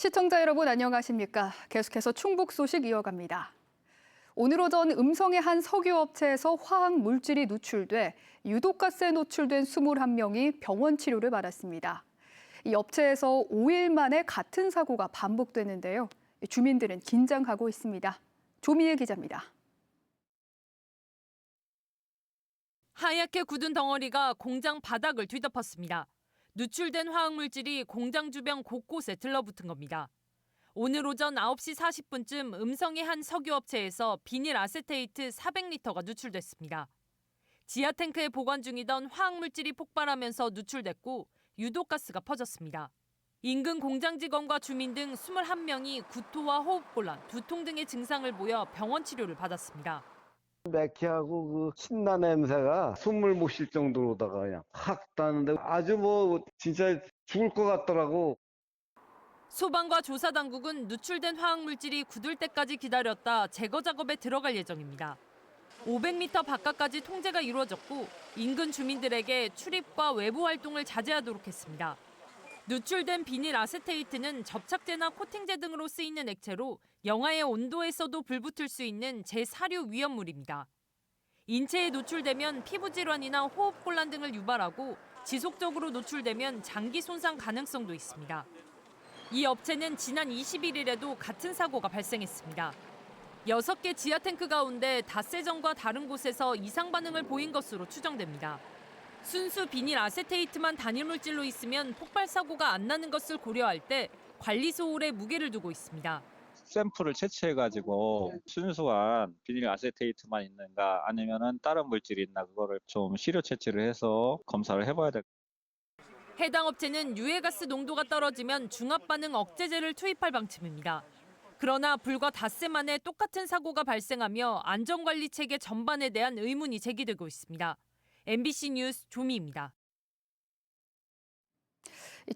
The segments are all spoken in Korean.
시청자 여러분 안녕하십니까? 계속해서 충북 소식 이어갑니다. 오늘 오전 음성의 한 석유업체에서 화학 물질이 누출돼 유독가스에 노출된 21명이 병원 치료를 받았습니다. 이 업체에서 5일 만에 같은 사고가 반복되는데요. 주민들은 긴장하고 있습니다. 조미애 기자입니다. 하얗게 굳은 덩어리가 공장 바닥을 뒤덮었습니다. 누출된 화학물질이 공장 주변 곳곳에 들러붙은 겁니다. 오늘 오전 9시 40분쯤 음성의 한 석유업체에서 비닐 아세테이트 400리터가 누출됐습니다. 지하 탱크에 보관 중이던 화학물질이 폭발하면서 누출됐고 유독가스가 퍼졌습니다. 인근 공장 직원과 주민 등 21명이 구토와 호흡곤란, 두통 등의 증상을 보여 병원 치료를 받았습니다. 매키하고 그 신나 냄새가 숨을 못 쉴 정도로다가 그냥 확 나는데 아주 뭐 진짜 죽을 것 같더라고. 소방과 조사 당국은 누출된 화학 물질이 굳을 때까지 기다렸다 제거 작업에 들어갈 예정입니다. 500m 바깥까지 통제가 이루어졌고 인근 주민들에게 출입과 외부 활동을 자제하도록 했습니다. 누출된 비닐 아세테이트는 접착제나 코팅제 등으로 쓰이는 액체로 영하의 온도에서도 불붙을 수 있는 제사류 위험물입니다. 인체에 노출되면 피부 질환이나 호흡곤란 등을 유발하고 지속적으로 노출되면 장기 손상 가능성도 있습니다. 이 업체는 지난 21일에도 같은 사고가 발생했습니다. 6개 지하 탱크 가운데 닷새전과 다른 곳에서 이상 반응을 보인 것으로 추정됩니다. 순수 비닐 아세테이트만 단일 물질로 있으면 폭발 사고가 안 나는 것을 고려할 때 관리 소홀에 무게를 두고 있습니다. 샘플을 채취해가지고 순수한 비닐 아세테이트만 있는가 아니면은 다른 물질이 있나 그거를 좀 시료 채취를 해서 검사를 해봐야 될 해당 업체는 유해가스 농도가 떨어지면 중합 반응 억제제를 투입할 방침입니다. 그러나 불과 닷새 만에 똑같은 사고가 발생하며 안전관리 체계 전반에 대한 의문이 제기되고 있습니다. MBC 뉴스 조미입니다.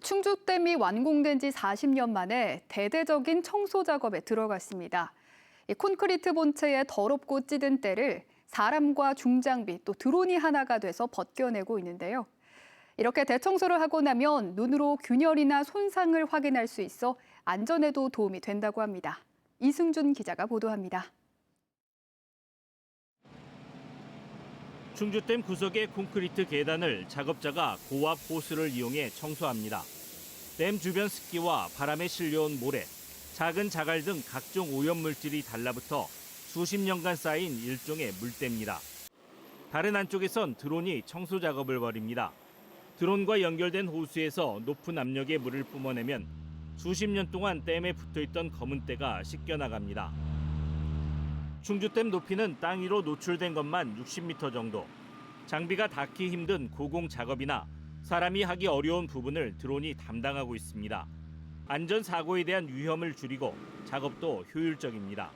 충주댐이 완공된 지 40년 만에 대대적인 청소 작업에 들어갔습니다. 이 콘크리트 본체에 더럽고 찌든 때를 사람과 중장비 또 드론이 하나가 돼서 벗겨내고 있는데요. 이렇게 대청소를 하고 나면 눈으로 균열이나 손상을 확인할 수 있어 안전에도 도움이 된다고 합니다. 이승준 기자가 보도합니다. 충주댐 구석의 콘크리트 계단을 작업자가 고압 호스를 이용해 청소합니다. 댐 주변 습기와 바람에 실려온 모래, 작은 자갈 등 각종 오염물질이 달라붙어 수십 년간 쌓인 일종의 물때입니다. 다른 한쪽에선 드론이 청소 작업을 벌입니다. 드론과 연결된 호수에서 높은 압력의 물을 뿜어내면 수십 년 동안 댐에 붙어 있던 검은 때가 씻겨 나갑니다. 충주댐 높이는 땅 위로 노출된 것만 60m 정도. 장비가 닿기 힘든 고공 작업이나 사람이 하기 어려운 부분을 드론이 담당하고 있습니다. 안전 사고에 대한 위험을 줄이고 작업도 효율적입니다.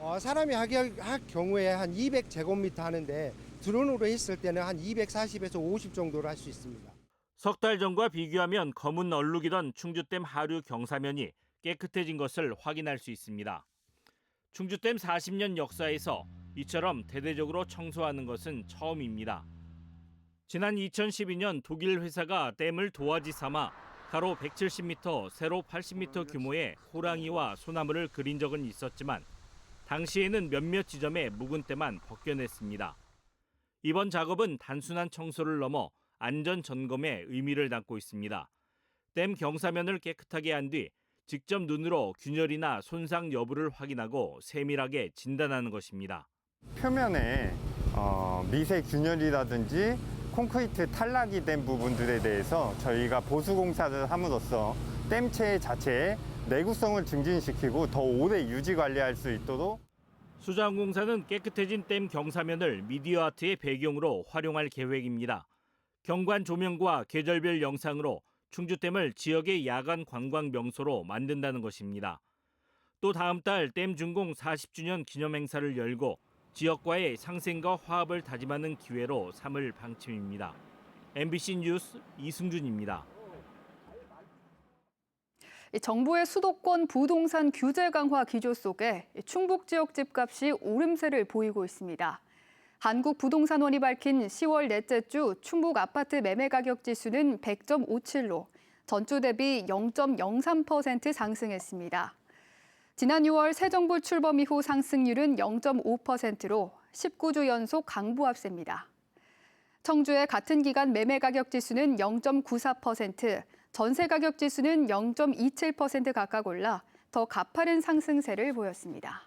어, 사람이 하기 할 경우에 한 200제곱미터 하는데 드론으로 했을 때는 한 240에서 50 정도로 할 수 있습니다. 석 달 전과 비교하면 검은 얼룩이던 충주댐 하류 경사면이 깨끗해진 것을 확인할 수 있습니다. 충주댐 40년 역사에서 이처럼 대대적으로 청소하는 것은 처음입니다. 지난 2012년 독일 회사가 댐을 도화지 삼아 가로 170m, 세로 80m 규모의 호랑이와 소나무를 그린 적은 있었지만 당시에는 몇몇 지점에 묵은 때만 벗겨냈습니다. 이번 작업은 단순한 청소를 넘어 안전 점검에 의미를 담고 있습니다. 댐 경사면을 깨끗하게 한 뒤 직접 눈으로 균열이나 손상 여부를 확인하고 세밀하게 진단하는 것입니다. 표면에 어, 미세 균열이라든지 콘크리트 탈락이 된 부분들에 대해서 저희가 보수 공사를 함으로써 댐체 자체의 내구성을 증진시키고 더 오래 유지 관리할 수 있도록 수자원공사는 깨끗해진 댐 경사면을 미디어 아트의 배경으로 활용할 계획입니다. 경관 조명과 계절별 영상으로 충주댐을 지역의 야간 관광 명소로 만든다는 것입니다. 또 다음 달 댐 준공 40주년 기념 행사를 열고 지역과의 상생과 화합을 다짐하는 기회로 삼을 방침입니다. MBC 뉴스 이승준입니다. 정부의 수도권 부동산 규제 강화 기조 속에 충북 지역 집값이 오름세를 보이고 있습니다. 한국부동산원이 밝힌 10월 넷째 주 충북 아파트 매매 가격 지수는 100.57로 전주 대비 0.03% 상승했습니다. 지난 6월 새 정부 출범 이후 상승률은 0.5%로 19주 연속 강보합세입니다. 청주의 같은 기간 매매 가격 지수는 0.94%, 전세 가격 지수는 0.27% 각각 올라 더 가파른 상승세를 보였습니다.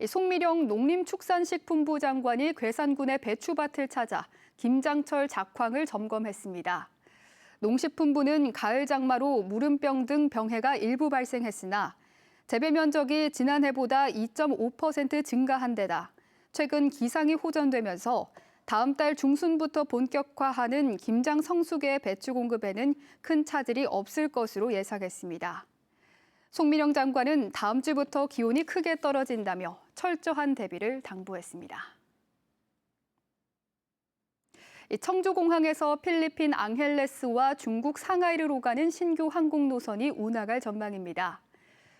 이 송미령 농림축산식품부 장관이 괴산군의 배추밭을 찾아 김장철 작황을 점검했습니다. 농식품부는 가을 장마로 무름병 등 병해가 일부 발생했으나 재배 면적이 지난해보다 2.5% 증가한 데다 최근 기상이 호전되면서 다음 달 중순부터 본격화하는 김장 성수기의 배추 공급에는 큰 차질이 없을 것으로 예상했습니다. 송민영 장관은 다음 주부터 기온이 크게 떨어진다며 철저한 대비를 당부했습니다. 이 청주공항에서 필리핀 앙헬레스와 중국 상하이를 오가는 신규 항공 노선이 운항할 전망입니다.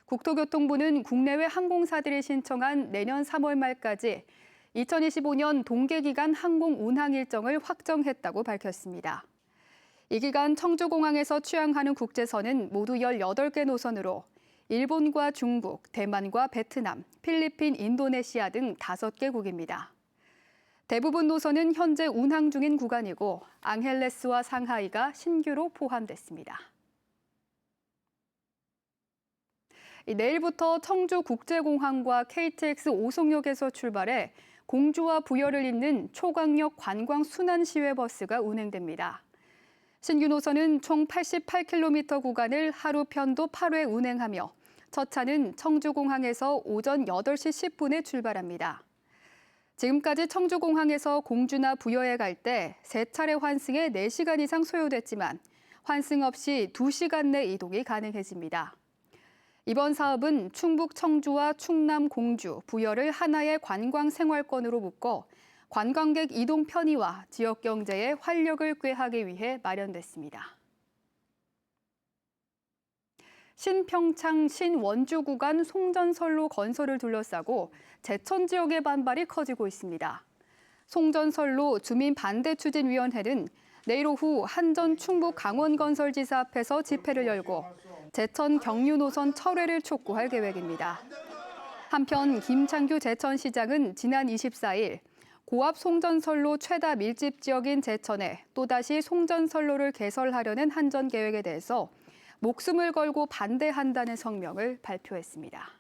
국토교통부는 국내외 항공사들이 신청한 내년 3월 말까지 2025년 동계기간 항공 운항 일정을 확정했다고 밝혔습니다. 이 기간 청주공항에서 취항하는 국제선은 모두 18개 노선으로 일본과 중국, 대만과 베트남, 필리핀, 인도네시아 등 5개국입니다. 대부분 노선은 현재 운항 중인 구간이고 앙헬레스와 상하이가 신규로 포함됐습니다. 내일부터 청주국제공항과 KTX 오송역에서 출발해 공주와 부여를 잇는 초강력 관광 순환 시외 버스가 운행됩니다. 신규 노선은 총 88km 구간을 하루 편도 8회 운행하며 첫 차는 청주공항에서 오전 8시 10분에 출발합니다. 지금까지 청주공항에서 공주나 부여에 갈 때 세 차례 환승에 4시간 이상 소요됐지만 환승 없이 2시간 내 이동이 가능해집니다. 이번 사업은 충북 청주와 충남 공주, 부여를 하나의 관광 생활권으로 묶어 관광객 이동 편의와 지역 경제에 활력을 꾀하기 위해 마련됐습니다. 신평창 신원주 구간 송전선로 건설을 둘러싸고 제천 지역의 반발이 커지고 있습니다. 송전선로 주민 반대 추진위원회는 내일 오후 한전 충북 강원 건설지사 앞에서 집회를 열고 제천 경유 노선 철회를 촉구할 계획입니다. 한편 김창규 제천시장은 지난 24일 고압 송전선로 최다 밀집 지역인 제천에 또다시 송전선로를 개설하려는 한전 계획에 대해서 목숨을 걸고 반대한다는 성명을 발표했습니다.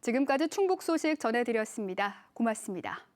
지금까지 충북 소식 전해드렸습니다. 고맙습니다.